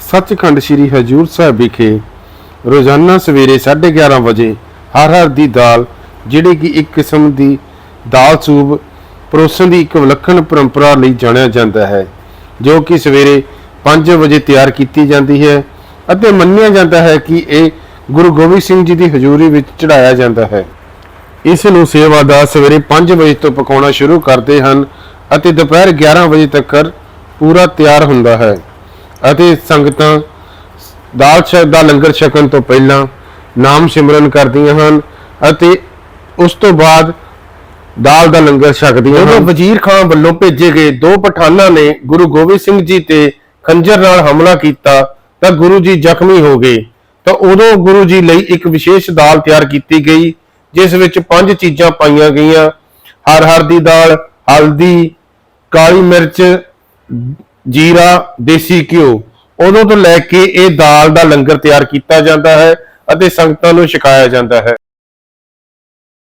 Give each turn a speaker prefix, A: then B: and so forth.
A: ਸੱਚਖੰਡ ਸ੍ਰੀ ਹਜੂਰ ਸਾਹਿਬ ਵਿਖੇ ਰੋਜ਼ਾਨਾ ਸਵੇਰੇ 11:30 ਵਜੇ ਹਰ ਹਰ ਦੀ ਦਾਲ, ਜਿਹੜੀ ਕਿ ਇੱਕ ਕਿਸਮ ਦੀ ਦਾਲ ਸੂਪ, ਪਰੋਸਣ ਦੀ ਇੱਕ ਵਿਲੱਖਣ ਪਰੰਪਰਾ ਲਈ ਜਾਣਿਆ ਜਾਂਦਾ ਹੈ, ਜੋ ਕਿ ਸਵੇਰੇ 5 ਵਜੇ ਤਿਆਰ ਕੀਤੀ ਜਾਂਦੀ ਹੈ ਅਤੇ ਮੰਨਿਆ ਜਾਂਦਾ ਹੈ ਕਿ ਇਹ ਗੁਰੂ ਗੋਬਿੰਦ ਸਿੰਘ ਜੀ ਦੀ ਹਜ਼ੂਰੀ ਵਿੱਚ ਚੜਾਇਆ ਜਾਂਦਾ ਹੈ। ਇਸ ਨੂੰ ਸੇਵਾਦਾਰ ਸਵੇਰੇ 5 ਵਜੇ ਤੋਂ ਪਕਾਉਣਾ ਸ਼ੁਰੂ ਕਰਦੇ ਹਨ ਅਤੇ ਦੁਪਹਿਰ 11 ਵਜੇ ਤੱਕ ਪੂਰਾ ਤਿਆਰ ਹੁੰਦਾ ਹੈ। ਅਤੇ ਸੰਗਤਾਂ ਦਾਲ ਛਕ ਦਾ ਲੰਗਰ ਛਕਣ ਤੋਂ ਪਹਿਲਾਂ ਨਾਮ ਸਿਮਰਨ ਕਰਦੀਆਂ ਹਨ ਅਤੇ ਉਸ ਤੋਂ ਬਾਅਦ ਦਾਲ ਦਾ ਲੰਗਰ ਛਕਦੀਆਂ ਹਨ। ਵਜ਼ੀਰ ਖਾਨ ਵੱਲੋਂ ਭੇਜੇ ਗਏ ਦੋ ਪਠਾਨਾਂ ਨੇ ਗੁਰੂ ਗੋਬਿੰਦ ਸਿੰਘ ਜੀ ਤੇ ਖੰਜਰ ਨਾਲ ਹਮਲਾ ਕੀਤਾ ਤਾਂ ਗੁਰੂ ਜੀ ਜ਼ਖਮੀ ਹੋ ਗਏ। ਤਾਂ ਉਦੋਂ ਗੁਰੂ ਜੀ ਲਈ ਇੱਕ ਵਿਸ਼ੇਸ਼ ਦਾਲ ਤਿਆਰ ਕੀਤੀ ਗਈ ਜਿਸ ਵਿੱਚ ਪੰਜ ਚੀਜ਼ਾਂ ਪਾਈਆਂ ਗਈਆਂ। ਹਰ ਹਰ ਦੀ ਦਾਲ ਹਲਦੀ ਕਾਲੀ ਮਿਰਚ ਜੀਰਾ, ਦੇਸੀ ਘਿਓ, ਉਦੋਂ ਤੋਂ ਲੈ ਕੇ ਇਹ ਦਾਲ ਦਾ ਲੰਗਰ ਤਿਆਰ ਕੀਤਾ ਜਾਂਦਾ ਹੈ ਅਤੇ ਸੰਗਤਾਂ ਨੂੰ ਛਕਾਇਆ ਜਾਂਦਾ ਹੈ।